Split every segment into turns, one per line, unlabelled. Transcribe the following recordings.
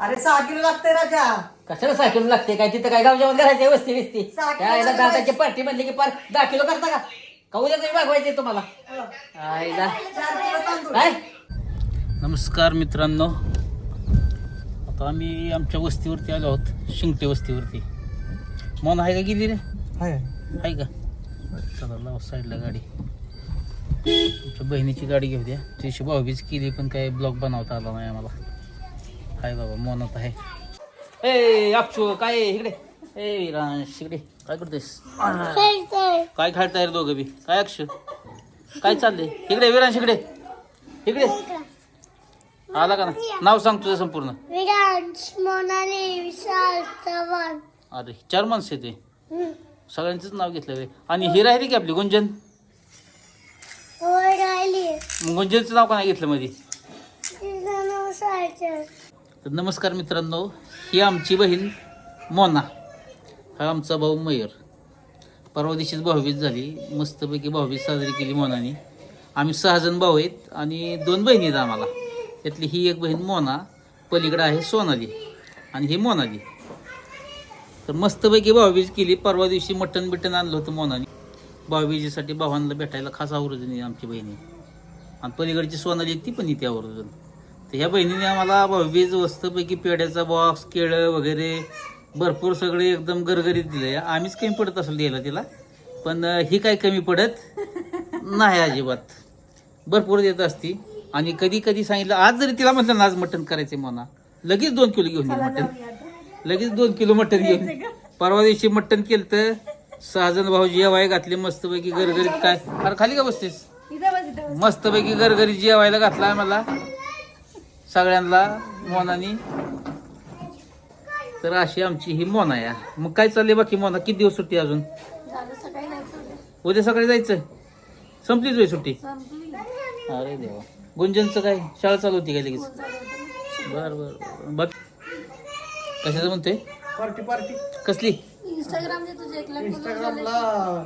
अरे सहा किलो लागतंय राजा.
कशाला सहा किलो लागते काय तिथं काय गाव जेवण करायचे वस्ती विस्ती
सहा किलो.
दादाची पार्टी म्हणली की पार दहा किलो करता का? मागवायचे तुम्हाला आईला
चार किलो तांदूळ
काय? नमस्कार मित्रांनो. आता आम्ही आमच्या वस्तीवरती आलो आहोत शिंगटे वस्तीवरती. मन आहे का गेली रे? आहे का? चला लाव साईडला गाडी. तुमच्या बहिणीची गाडी घेऊ द्या. तिची भाऊबीज केली पण काय ब्लॉग बनवता आला नाही आम्हाला. हाय बाबा मोनत आहे. ए आपचू काय आहे इकडे? ए विरांश इकडे. काय करतोयस? काय खेळताय रे दोघं बी? काय अक्षय काय चाललंय? इकडे विरांश इकडे. इकडे. आला का ना नाव सांग तुझं संपूर्ण.
विराज मोनाली विशाल चव्हाण.
अरे चार माणसं येते
हम्म.
सगळ्यांचंच नाव घेतलं रे. आणि ही राहिली की आपली गुंजन? गुंजनचं नाव का नाही घेतलं मध्ये तर नमस्कार मित्रांनो ही आमची बहीण मोना. हा आमचा भाऊ मयूर. परवा दिवशीच भाऊबीज झाली. मस्तपैकी भाऊबीज साजरी केली मोनाने. आम्ही सहा जण भाऊ आहेत आणि दोन बहिणी आहेत आम्हाला. त्यातली ही एक बहीण मोना पलीकडं आहे सोनाली आणि ही मोनाली. तर मस्तपैकी भाऊबीज केली. परवा दिवशी मटण बिटन आणलं होतं मोनाने. भाऊबीजीसाठी भावांना भेटायला खास आवर्जून आमची बहिणी. आणि पलीकडची सोनाली ती पण इथे आवर्जून. तर ह्या बहिणीने आम्हाला भाऊबीज मस्तपैकी पेड्याचा बॉक्स केळं वगैरे भरपूर सगळे एकदम गरगरीत दिले आम्हीच कमी पडत असेल द्यायला तिला. पण ही काय कमी पडत नाही अजिबात. भरपूर देत असती. आणि कधी कधी सांगितलं आज जरी तिला म्हटलं ना आज मटण करायचे म्हणा. लगेच दोन किलो घेऊन ये मटण. लगेच दोन किलो मटण घेऊन. परवा दिवशी मटण केलं तर सहा जण भाऊ जेवाय घातले मस्तपैकी गरगरीत काय. अरे खाली का बसतेस? मस्तपैकी गरगरीत जेवायला घातला मला सगळ्यांना मोनानी. तर अशी आमची ही मोना या. मग काय चाललंय बाकी मोना? किती दिवस सुट्टी अजून? उद्या सकाळी जायचं? संपलीच होय सुट्टी? अरे देवा. गुंजनचं काय? शाळा चालू होती काय लगेच? बर बर बर. बघ कशाचं म्हणतोय?
पार्टी पार्टी
कसली?
लाख
इंस्टाग्रामला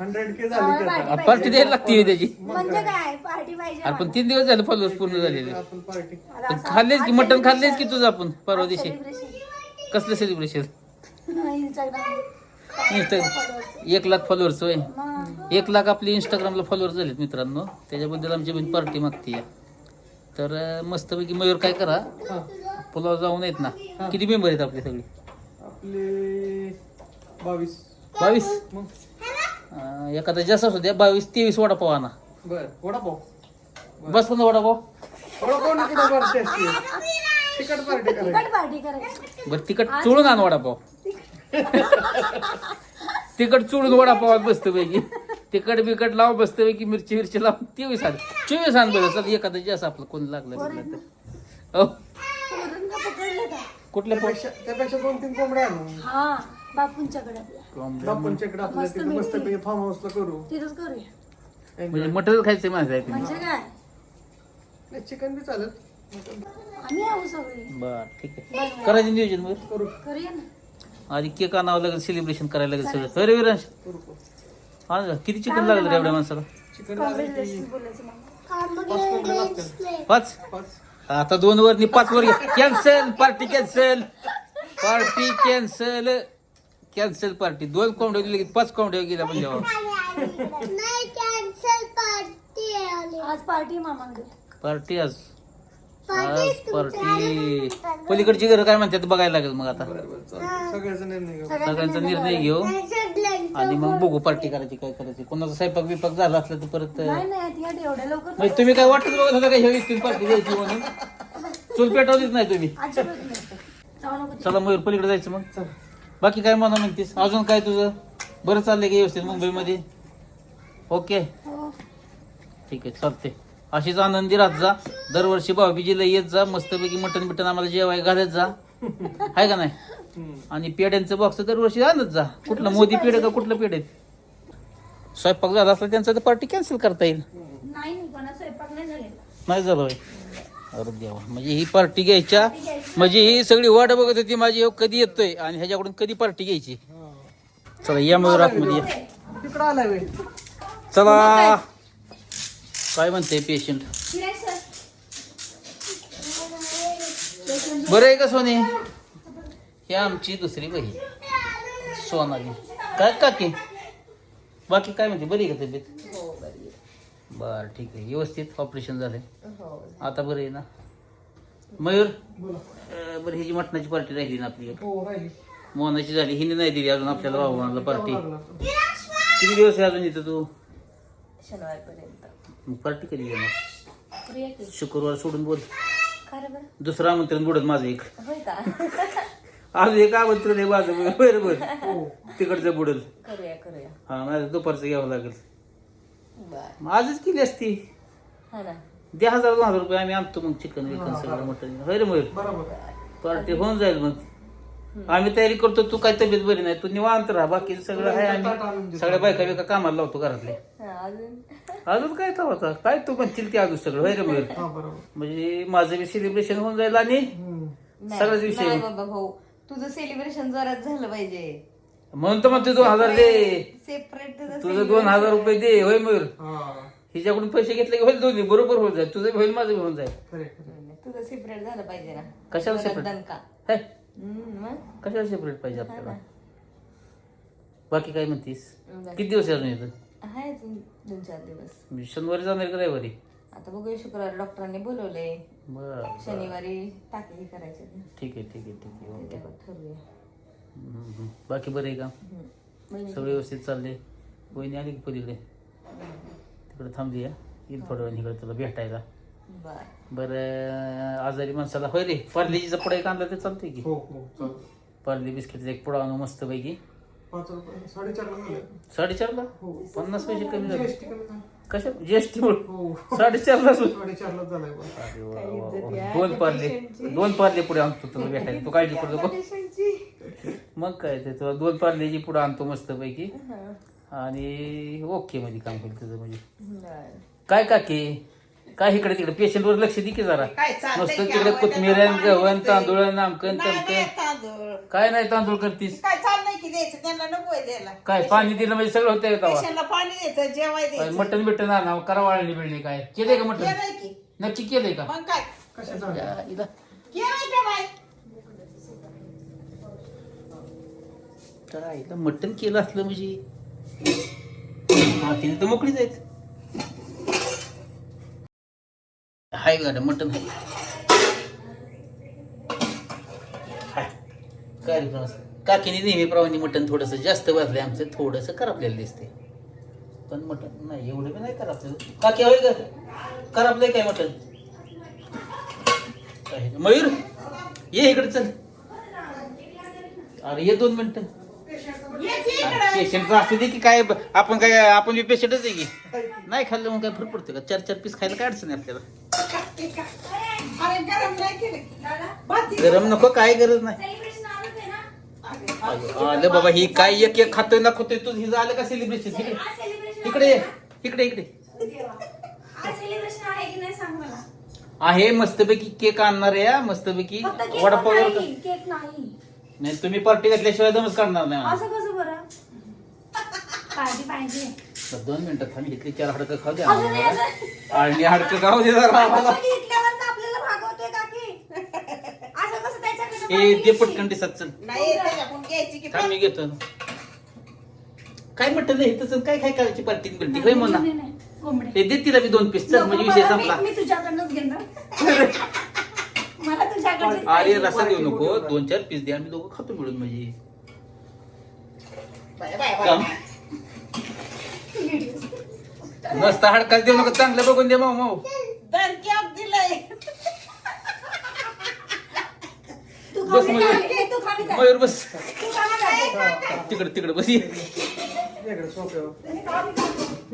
हंड्रेड के झाली की आता.
पार्टी द्यायला लागते त्याची.
म्हणजे काय? पार्टी पाहिजे
अरे पण तीन दिवस झाले फॉलोअर्स पूर्ण झालेले.
आपण पार्टी
पण खाल्लेच की मटण खाल्लेच की तुझं आपण? परवा दिवशी. कसलं सेलिब्रेशन
इंस्टाग्राम
एक लाख फॉलोअर्स होय. एक लाख आपले इंस्टाग्रामला फॉलोअर्स झालेत मित्रांनो. त्याच्याबद्दल आमची बहीण पार्टी मागते तर अं, मस्तपैकी मयूर काय करा?
हा.
पुलाव जाऊन येत ना. किती मेंबर आहेत आपले सगळे?
आपले बावीस.
बावीस?
मग.
अं, एखादा जास्त असू द्या बावीस तेवीस वडापाव आणा.
बर वडापाव?
बस पण वडापाव?
वडापाव ना कुठं पार्टी असते तिकट पार्टी करायची.
पार्टी करायची.
बरं तिकट चुळून आण वडापाव. तिकट चुळून वडापावात बसतं पैकी तिकट बिकट लाव बसतं पैकी मिरची मिरची लावून तेवीस आण. चोवीस आण बरं चल एखादं जास्त आपलं कोण लागलं बिगलं तर. हो कुठल्या पो-
त्यापेक्षा त्यापेक्षा दोन तीन कोंबड्या आणू.
हा बापूंच्याकडे. आपल्या
बापूंच्या इकडे आपल्या तिथे मस्त पैकी फार्म हाऊसला करू
तिथंच करूया
म्हणजे मटण खायचं माझं आहे
म्हणजे काय
चिकन बी चालेल
आम्ही आहो सगळे
बर ठीक आहे करायचं नियोजन मग
करू
करूया ना
आधी केक आणावं लागेल सेलिब्रेशन करायला लागेल सगळं अरे विरांश
करू.
हा ना किती चिकन लागलं रे एवढ्या माणसाला
चिकन लागेल की
बोलायचं मग
पाच कोंबड्या लागतील
पाच
पाच
आता दोन वर नि पाच वर cancel party cancel party cancel cancel party. दोन कोंबड्या दिले की पाच कोंबड्या गेल्या पण जेव्हा
नाही कॅन्सल पार्टी आज पार्टी मामाकडे.
पार्टी आज. आज पार्टी. पलीकडची घरं काय म्हणतात बघायला लागेल मग आता.
सगळ्याचा निर्णय घेऊ.
सगळ्यांचा निर्णय घेऊ. आणि मग बघू पार्टी करायची काय करायची. कोणाचा स्वयंपाक बिपाक झाला असला तर परत
नाही नाही ती एवढ्या लवकर
म्हणजे तुम्ही काय वाटत बघत होता का ह्या पार्टी द्यायची म्हणून? चूल पेटवलीच नाही तुम्ही.
अजिबात नाही. जाऊ नको.
चला मयूर पलीकडे जायचं मग. बाकी काय म्हणा म्हणतेस? अजून काय तुझं? बरं चाललंय की व्यवस्थित मुंबईमध्ये? ओके.
हो.
ठीक आहे चालते अशीच आनंदी राहत जा. दरवर्षी भाऊबीजीला येत जा. मस्तपैकी मटण बिटन आम्हाला जेवाय घालत जा. आहे का नाही. आणि पेड्यांचं बॉक्स दरवर्षी आणत जा. कुठलं मोदी पेढ का कुठलं पेढ आहेत? स्वयंपाक झाला असला त्यांचा तर पार्टी कॅन्सल करता येईल.
नाही
झालं अरे देवा. म्हणजे ही पार्टी घ्यायच्या म्हणजे ही सगळी वाट बघत होती माझी कधी येतोय आणि ह्याच्याकडून कधी पार्टी घ्यायची? चला या मग आतमध्ये या. चला. काय म्हणते पेशंट बरं आहे का सोने? ही आमची दुसरी बहीण सोनाली. काय काकी? बाकी काय म्हणते? बरी का तब्येत?
बर
ठीक आहे. व्यवस्थित ऑपरेशन झालंय.
हो
आता बरं आहे ना? मयूर?
बोला.
अं, बरं ही जी मटणाची पार्टी राहिली ना आपली एक.
हो राहिली.
मोहनाची झाली. हिने नाही दिली अजून आपल्याला भावनाला पार्टी. किती दिवस आहे अजून इथं तू?
शनिवारपर्यंत.
पार्टी कधी घेणार?
प्रिया की.
शुक्रवार सोडून बोल.
बरं?
दुसरं आमंत्रण बुडत माझं एक.
होय का?
आज एक आमंत्रण आहे माझं. बरोबर
हो.
तिकडचं बुडल.
करूया करूया.
हा नाही दुपारचं घ्यावं लागेल.
बर.
मग आजच केली असती.
हा ना.
दे हजार दोन हजार रुपये आम्ही आणतो मग चिकन विकन सगळं मटन. होय रे मयूर?
बरोबर.
पार्टी होऊन जाईल मग. आम्ही तयारी करतो तू काय तब्येत बरी नाही तू निवांत राहा बाकी सगळं आहे आम्ही. सगळ्या बायका बिका कामाला लावतो घरातले.
हा, अजून?
अजून काय तर होता काय तू म्हणशील ते अजून सगळं होय रे मयूर?
हा बरोबर.
म्हणजे माझं बी सेलिब्रेशन होऊन जाईल आणि
हम्म.
सगळ्याच विषय.
नाही बाबा भाऊ. तुझं सेलिब्रेशन जोरात झालं पाहिजे.
म्हणून तर म्हणते दोन हजार दे.
सेपरेट तुझं
दोन हजार रुपये दे होय मयूर?
हा.
हिच्याकडून पैसे घेतले की होईल दोन्ही बरोबर होऊन जाईल. तुझं बी होईल माझं बी होऊन जाईल.
खरे खरे
तुझं सेपरेट झालं पाहिजे ना.
कशाला
जोरात
separate?
दणका.
हे,
हम्म, मग?
कशाला सेपरेट पाहिजे
हा
आपल्याला. बाकी काय म्हणतीस?
बाकी-
किती दिवस आहे अजून येतं
आहे अजून दोन चार दिवस.
मी शनिवारी जाणार का रविवारी?
आता बघूया शुक्रवार डॉक्टरांनी बोलवलंय.
बर
शनिवारी टाके हे करायचे. ते.
ठीक आहे ठीक आहे ठीक आहे. ओके.
ठरवूया.
बाकी बरं आहे का? सगळे व्यवस्थित चालले वहिनी आली की पलीकडे? तिकडे थांबली आहे येईल थोड्या वेळ इकडे तुला भेटायला.
बर.
बरं आजारी माणसाला होय रे? पार्लेजीचा पुढा एक आणला ते चालतंय की?
हो हो चालतं
पार्ले बिस्किटचा एक पुडा आणू मस्त पैकी
पाच रुपये साडेचारला झाले
साडेचारला?
हो.
पन्नास पैसे कमी झाले.
GST कमी झालं.
कशा जीएसटी मुळे?
हो.
साडेचारला सुद्धा
साडेचारलाच झालाय बा.
अरे वा वा वा. दोन पारले. दोन पारले पुढे आणतो तुला भेटायला. तू काळजी करतो. मग काय ते तुला दोन पारलेची पुढे आणतो मस्त पैकी आणि ओके म्हणजे काम होईल तुझं म्हणजे. काय काकी? काय इकडे तिकडे? पेशंट वर लक्ष दे की जरा.
काय चाललंय
मस्त
की
तिकडे
आवडतं
कोथमीर गव्हाण
होतंय?
तांदूळ नामकन
नाही, नाही,
तमकन.
तांदूळ.
काय नाही तांदूळ करतीस?
काय चाललंय की द्यायचं? त्यांना नको द्यायला.
काय पाणी दिलं म्हणजे सगळं होतंय का
पेशंटला पाणी द्यायचं जेवाय द्यायचं.
मटन बिटन आणा करा वाळली बिळली काय. केलंय का मटन
केलंय की.
नक्की केलंय का?
मग काय. केलंय का
तर आईला मटन केलं असलं म्हणजे हा तिने तर मोकळीच आहेत. हाय गाड्या मटन हाय. कार्यक्रम काय काकीने नेहमीप्रमाणे मटन थोडंसं जास्त वाजलं आमचं थोडंसं करापलेलं दिसते पण मटन नाही एवढं बी नाही करापलेलं. काकी होय का? करापलंय काय मटन मयूर ये इकडे चल. अरे ये दोन मिनटं. पेशंट असू दे की काय आपण काय आपण बी पेशंटच आहे की. नाही खाल्लं मग काय फरक पडतो का? चार चार पीस खायला काय अडचण आहे आपल्याला?
अरे गरम
नको काय गरज नाही. आलं बाबा ही काय एक एक खातोय ना खातोय तू ही झालं का सेलिब्रेशन इकडे इकडे. इकडे
आहे
मस्तपैकी केक आणणार आहे मस्तपैकी वडापाव
केक नाही.
नाही तुम्ही पार्टी घातल्याशिवाय दमच काढणार नाही मला.
असं कसं बरं पार्टी पाहिजे
तर दोन मिनिटं थांबी घेतली चार हडकं खाऊ द्या
अजून नाही,
आम्हाला.
अजून.
आणि हडकं खाऊ दे जरा आम्हाला.
बघितल्यावरच आपल्याला भागवतोय का की असं कसं त्याच्याकडे
ए
पाहिजे?
दे पटकन दिसत चल
नाही त्याच्याकडून घ्यायची की
थांब मी घेतो काय म्हटलं नाही तसं काय काय करायची पार्टी बिल्टी होय म्हणा
नाही, नाही, कोंबडे.
ते दे तिला मी दोन पीस चल म्हणजे विषय संपला
मी- मी तुझ्याकडनंच घेणार
अरे रसा देऊ नको दोन चार पीस दे आम्ही दोघं खातो मिळून म्हणजे
बाय बाय बाय
काम नसता हडकाल देऊ नका चांगलं बघून दे माऊ माऊ
दर केक दिलंय
तू
बस
खाली
मयूर.
तू खाली.
मयूर बस
तू खाली जा.
तिकडे तिकडे बस ये.
वेगळं सोप्यावर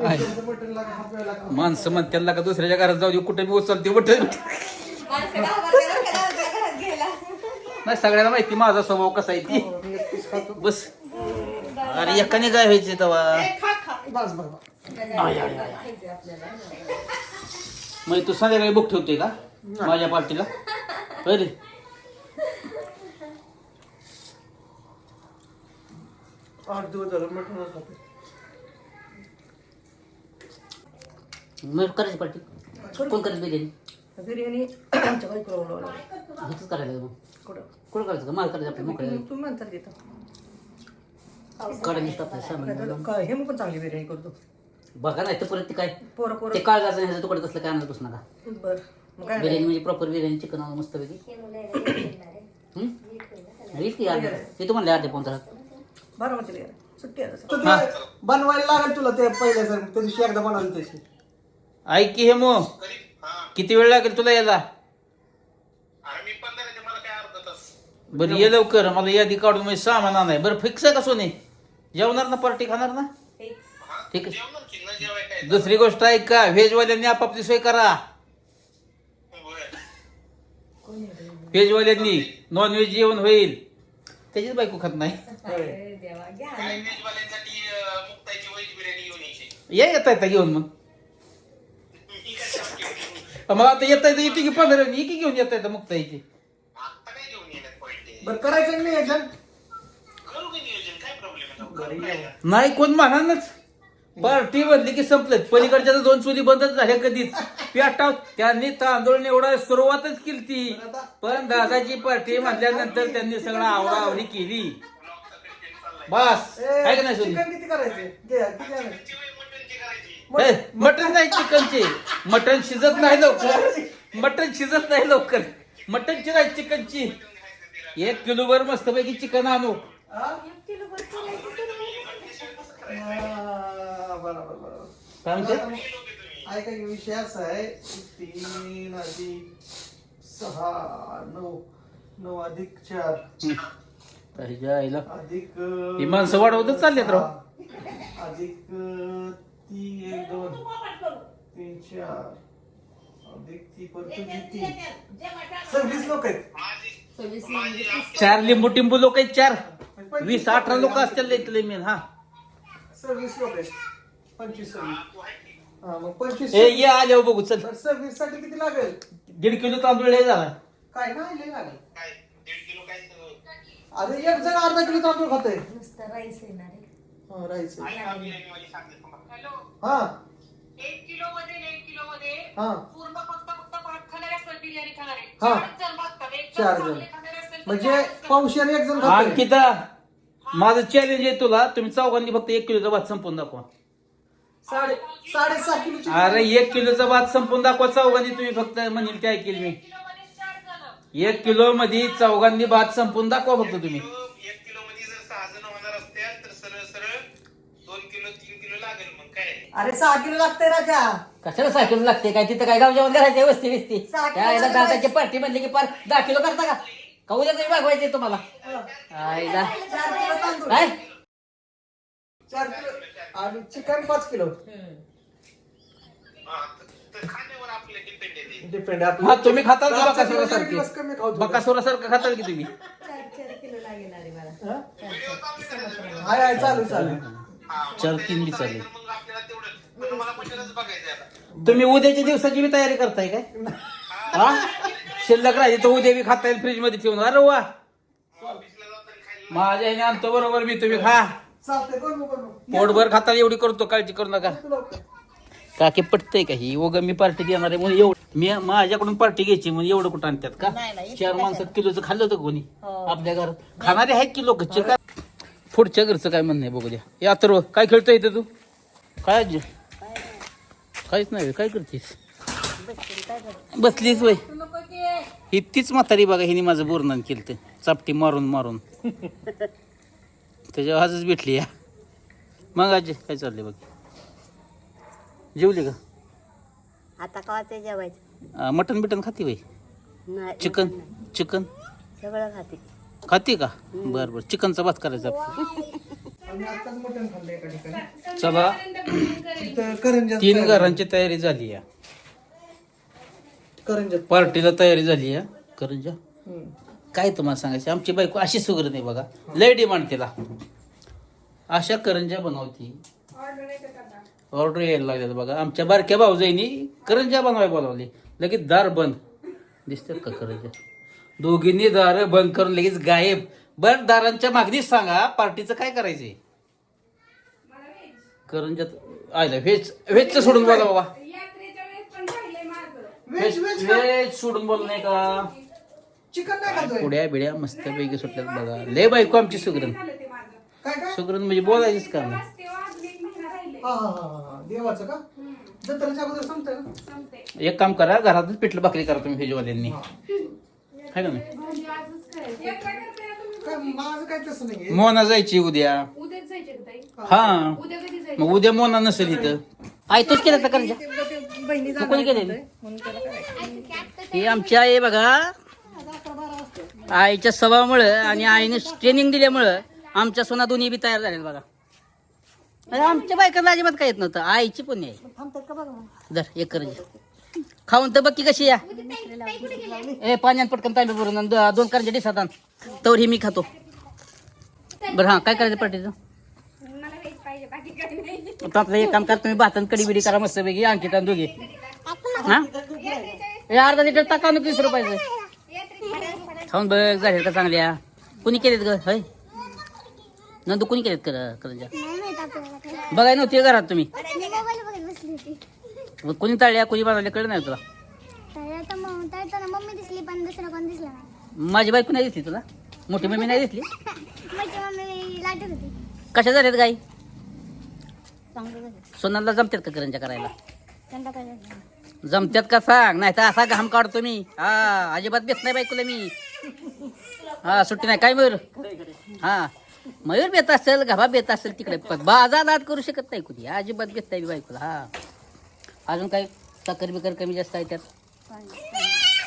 आहे.
पेशंटचं बटन लागा हात वेळ लागा
माणसं म्हणत्याला का दुसऱ्याच्या घरात जाऊ दे कुठे बी उचलते उठ
माणसं
नाही सगळ्यांना माहिती माझा स्वभाव कसा आहे ती.
खातो.
बस. अरे एकाने काय व्हायचे तेव्हा
ए, खा खा.
बस.
मग तू संध्याकाळी बुक ठेवते का? माझ्या पार्टीला? होय रे.
आठ दिवस झालं मटण खातो.
मग करायची पार्टी कोण करायची बिर्याणी?
बिर्याणी आमच्या
मग
कुठं?
कुठं करायचं का माल करायचं आपलं मोकळ्या
तुम्ही तुम्ही म्हणताल तिथं.
कडे नुसतं आपलं
काय
सामान
झालं? काय हे मग पण चांगली बिर्याणी करतो.
बघा नाही तर परत ते काय?
पोरं
ते
पोरं
काळ गाजर ह्याचं तुकडे तसलं काय आणत बसू नका
बर मग काय?
बिर्याणी म्हणजे प्रॉपर बिर्याणी चिकन मस्तपैकी हं? येईल की अर्ध्या ते तुम्हाला अर्ध्या पाऊन तासात
बारामतीला गेला सुट्टी आहे आता.
तर ते बनवायला लागेल तुला ते पहिल्या सर त्या दिवशी एकदा बनवली तशी.
ऐक की हे मो किती वेळ लागेल तुला यायला? बरं ये लवकर. मला यादी काढून म्हणजे सामान आणाय बरं फिक्स आहे का सोने? जेवणार ना पार्टी खाणार ना? ठीक आहे. दुसरी गोष्ट ऐक का? व्हेजवाल्यांनी आपापली सोय करा. व्हेजवाल्यांनी नॉनव्हेज जेवण होईल. त्याचीच बायको खात नाही. या येता येता घेऊन मग. मला आता येता येता येते की पंधरा? की घेऊन येता येतं मुक्ताईची.
बरं करायचं नाही याच्यात
नाही कोण म्हणानच पार्टी बनली की संपलं. पलीकडच्या तर दोन चुली बंदच झाल्या कधीच. पेटाव त्यांनी तांदूळ निवडा सुरुवातच केली ती. पण दादाची पार्टी म्हटल्यानंतर त्यांनी सगळं आवराआवरी केली. बस. आहे का नाही सोनी?
चिकन किती करायचे? घे, किती आणायचे?
हे, मटण नाही चिकनचे. मटण शिजत नाही लवकर. मटण शिजत नाही लवकर. मटणची नाही चिकनची. एक किलोभर मस्तपैकी चिकन आणू.
हा? हा, बरोबर
म्हणते
ऐका की विषय असा आहे तीन अधिक सहा नऊ नऊ अधिक चार.
त्याच्या आईला
अधिक
ही माणसं वाढवतच चाललेत राव.
अधिक अं, ती एक दोन तीन चार. अधिक ती परत तुझी तीन. सव्वीस लोक आहेत.
चार लिंबू टिंबू लोक आहेत चार. वीस अठरा लोक असतील इथले मेन हा.
सव्वीस लोक आहेत. पंचवीस सव्वीस. हा मग पंचवीस
ए ये आले हो बघू चल.
तर सव्वीससाठी किती लागेल?
दीड किलो तांदूळ लय झाला.
काय नाही लय लागेल. अरे एक जण अर्धा किलो तांदूळ खातोय.
नुसतं राईस येणार आहे.
हा राहायचं हा.
एक किलो मध्ये एक किलो मध्ये
हा.
पूर्ण फक्त फक्त भात खाणारे असतात बिर्याणी खाणारे.
हा.
चारच जण
चार जण. म्हणजे. पावशेर एक जण खातोय
अंकिता माझं चॅलेंज आहे तुला तुम्ही चौघांनी फक्त एक किलोचा भात संपवून दाखवा
साडे साडेसहा किलोची
अरे एक किलोचा भात संपवून दाखवा चौघांनी तुम्ही फक्त म्हणेल ते ऐकेल मी. एक किलो मध्ये चौघांनी भात संपवून दाखवा फक्त तुम्ही
एक किलो मध्ये जर सहा जण होणार असतील तर सरळ सरळ दोन किलो तीन किलो लागेल मग काय
अरे सहा किलो लागतंय राजा.
कशाला सायकल लागते? काय तिथं काय गाव जेवण करायचं वस्ती विस्ती.
सहा किलो.
दादाची पार्टी म्हणली की पार दहा किलो करता का? का उद्या तरी मागवायचे तुम्हाला? आईला.
चार किलो तांदूळ.
काय?
चार किलो. आणि चिकन पाच किलो.
हा, खाण्यावर आपलं. डिपेंड आहे ते.
डिपेंड
हा तुम्ही खाताल का
रातचा
बकासुरा
दिवस एक दिवस कमी खाऊ
सारखी
थोडं.
बकासुरा सारखं खाताल की तुम्ही?
चार चार किलो लागेल अरे मला.
हा?
व्हिडिओ चालू करायचा व्हिडिओ.
हाय हाय चालू चालू.
हा, मग
चार तीन बी चालेल.
मग पण मला मटणच बघायचं आता.
तुम्ही उद्याच्या दिवसाची बी तयारी करताय काय? हा? शिल्लक राहिली तर उद्या बी खाता येईल फ्रीजमध्ये ठेवून. अरे वा!
ऑफिसला जाताना खायला
माझ्या ह्याने आणतो बरोबर मी तुम्ही खा.
चालतंय बनवू
पोटभर खाता एवढी करतो काळजी करू नका. काकी पटतंय का ही? उगा मी पार्टी देणार आहे म्हणून एवढं मी माझ्याकडून पार्टी घ्यायची म्हणून एवढं कुठं आणतात का? चार माणसात किलोचं खाल्लं होतं कोणी? आपल्या घरात. खाणारे आहेत की लोक? पुढच्या घरचं काय म्हणणं आहे बघू द्या. या तर काय खेळतोय इथं तू? काय आजी? काहीच नाही काय करतेस? बसलीच वय. ही तीच म्हातारी बघा हिने माझं बोरनान केलं चापटी मारून मारून. त्याच्यावर आजच भेटली या. मग आजी काय चाललंय बघ? जेवली का?
आता का ते जेवायचं?
अं, मटन बिटन खाती
नाही
चिकन? चिकन?
सगळं खाते.
खाते का? बरं बरं. चिकनचा भात करायचा.
आम्ही आताच मटण खाल्लं एका ठिकाणी.
चला.
करंजात
तीन घरांची तयारी झाली या.
करंजात
पार्टीला तयारी झाली या. करंजा
हम्म.
काय तुम्हाला सांगायचं? आमची बायको अशी सुगरण आहे बघा. लय डिमांड तिला. अशा करंजा बनवती. ऑर्डर यायला लागल्यात बघा. आमच्या बारक्या भाऊजाईनी करंजा बनवाय बोलावली. लगेच दार बंद. दिसतात का करंजा दोघींनी दार बंद करून लगेच गायब. बर दारांच्या मागणीच सांगा पार्टीचं काय करायचंय? करंजात आयला व्हेज व्हेजचं सोडून बघा बाबा.
व्हेज व्हेज का?
वेज सोडून बोल नाही का
चिकन नाही खातोय.
पुड्या बिड्या मस्त पैकी सुटल्यात बघा. लय बायको आमची सुगरण.
काय काय
सुगरण म्हणजे बोलायचीच का नाही.
हा हा हा हा. देवाचं का? जत्रेच्या अगोदर संपतंय ना?
एक काम करा घरातच पिठलं भाकरी करा तुम्ही व्हेजवाल्यांनी. आहे का नाही?
काय माझं काय तसं नाहीये.
मोना जायची उद्या. हा. मग उद्या मोना नसेल इथं. आई तूच केलं तर करंजा तू कोणी केलेली? ही आमची आई आहे बघा. आईच्या स्वभावामुळं आणि आईने ट्रेनिंग दिल्यामुळं आमच्या सोना दोन्ही बी तयार झाल्या बघा. अरे आमच्या बायकांना अजिबात काय येत नव्हतं. आईची पुण्य आहे दर एक करंजा खाऊन तर बघ की कशी या. ए पाण्यात पटकन तांबे भरून आण. द- दोन करंजा दिसतात आण. तवर ही मी खातो. बरं हां काय करायचं पार्टीचं आता आपलं एक काम करा तुम्ही भातन कडी बिडी करा मस्त पैकी अंकित आणि दोघे. हा? हे अर्धा लिटर टाका ना तीस रुपयाचं. खाऊन बघ झाले का चांगल्या? कुणी केलेत ग? हय? नंदू कुणी केलेत कर करंजा? बघाय नव्हती घरात तुम्ही. कुणी तळल्या कुणी बनवल्या कळलं नाही तुला?
मम्मी दिसली पण दुसरं कोण दिसलं नाही.
माझी बायको नाही दिसली तुला? मोठी मम्मी नाही दिसली?
माझी मम्मी लाटत होती
कशा झाल्यात गाई?
चांगलं झालं
सोनाला जमतात का करंजा करायला? जमत्यात का सांग? नाही तर असा घाम काढतो मी. हा अजिबात बेत नाही बायकोला मी. हा सुट्टी नाही. काय मयूर? हा. मयूर बेत असेल घाबा बेत असेल तिकडे. पण बाजा दाद करू शकत नाही कुठे अजिबात बेत नाही बायकोला. हा. अजून काय साखर बिकर कमी जास्त आहे त्यात?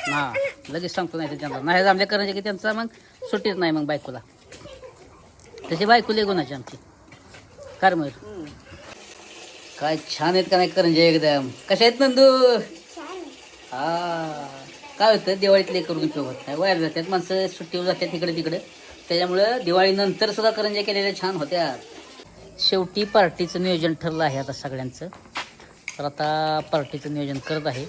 हा लगेच सांगतो नाही तर त्यांना. नाही जमल्या करायचे की त्यांचा मग सुट्टीच नाही मग बायकोला. तशी बायको लय आमची. कार मयूर काय छान आहेत का नाही करंजे एकदम? कशा आहेत नंदू? हा काय होतं दिवाळीतले करून उपयोग होत नाही. वायर जातात माणसं सुट्टीवर जातात तिकडे तिकडे. त्याच्यामुळं दिवाळीनंतर सुद्धा करंजे केलेल्या छान होत्या. शेवटी पार्टीचं नियोजन ठरलं आहे आता सगळ्यांचं. तर आता पार्टीचं नियोजन करत आहे.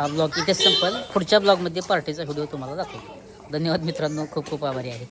हा ब्लॉग इथेच संपल. पुढच्या ब्लॉगमध्ये पार्टीचा व्हिडिओ तुम्हाला दाखवतो. धन्यवाद मित्रांनो. खूप खूप आभारी आहे.